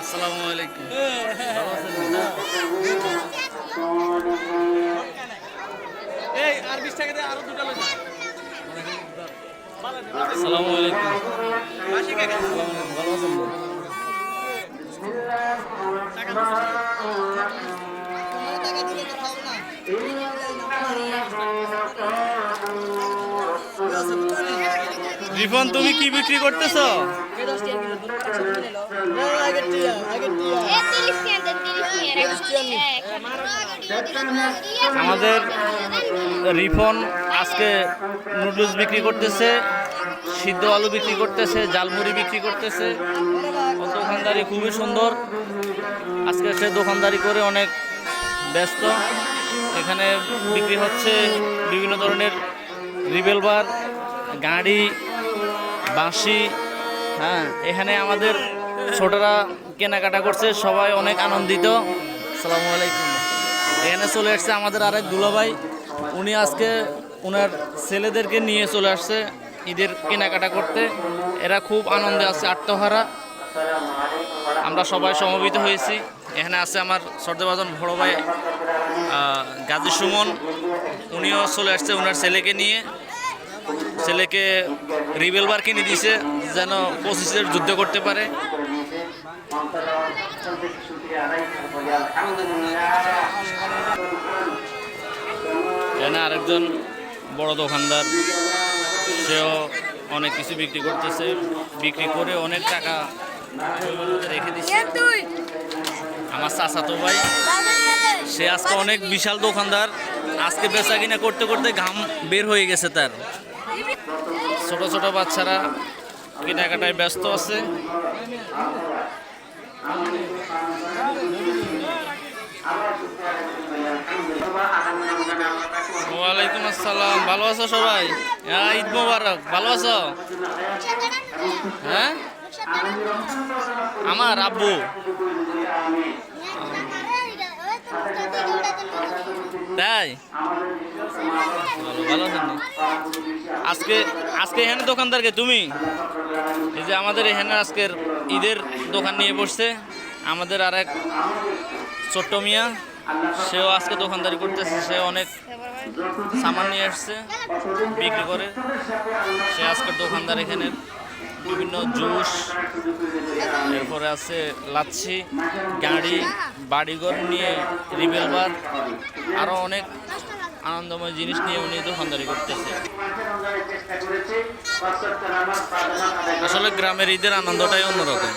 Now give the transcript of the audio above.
আসসালামু আলাইকুম। এই আর বিশ টাকা দিয়ে আরও দুটো আসসালামু আলাইকুম। ভালো আছেন টাকা। রিফন, তুমি কি বিক্রি করতেছো? আমাদের রিফন আজকে নুডলস বিক্রি করতেছে, সিদ্ধ আলু বিক্রি করতেছে জালমুড়ি বিক্রি করতেছে। দোকানদারি খুবই সুন্দর। আজকে সে দোকানদারি করে অনেক ব্যস্ত। এখানে বিক্রি হচ্ছে বিভিন্ন ধরনের রিভলভার গাড়ি বাঁশি হ্যাঁ এখানে আমাদের ছোটরা কেনাকাটা করছে, সবাই অনেক আনন্দিত। সালামু আলাইকুম। এখানে চলে আসছে আমাদের আরেক দুলাভাই। উনি আজকে ওনার ছেলেদেরকে নিয়ে চলে আসছে ঈদের কেনাকাটা করতে। এরা খুব আনন্দে আছে, আত্মহারা। আমরা সবাই সমবেত হয়েছি। এখানে আছে আমার সর্দেবাজন বড় ভাই গাজী সুমন। উনিও চলে আসছে ওনার ছেলেকে নিয়ে। ছেলেকে রিভলভার কিনে দিয়েছে, যেন পঁচিশের যুদ্ধ করতে পারে। এখানে আরেকজন বড় দোকানদার, সেও অনেক কিছু বিক্রি করতেছে, বিক্রি করে অনেক টাকা রেখে দিচ্ছে। আমার চাচাতো ভাই, সে আজকে অনেক বিশাল দোকানদার, আজকে বেচা কিনা করতে করতে ঘাম বের হয়ে গেছে তার। ছোট ছোট বাচ্চারা কেনাকাটায় ব্যস্ত আছে। ওয়ালাইকুম আসসালাম, ভালো আছো সবাই? হ্যাঁ ঈদ মোবারক, ভালো আছো? হ্যাঁ? আমার আব্বু। তাই? ভালো আছেন আজকে আজকে এখানে দোকানদারকে তুমি? এই যে আমাদের এখানে আজকের ঈদের দোকান নিয়ে বসছে। আমাদের আর এক ছোট্ট মিয়া, সেও আজকে দোকানদারি করতেছে, সে অনেক সামান নিয়ে আসছে বিক্রি করে। সে আজকের দোকানদার এখানে বিভিন্ন জুস, এরপরে আছে লাচ্ছি, গাড়ি, বাড়িঘর নিয়ে রিভেলভার আরও অনেক আনন্দময় জিনিস নিয়ে উনি দোকানদারি করতেছে। আসলে গ্রামের ঈদের আনন্দটাই অন্যরকম।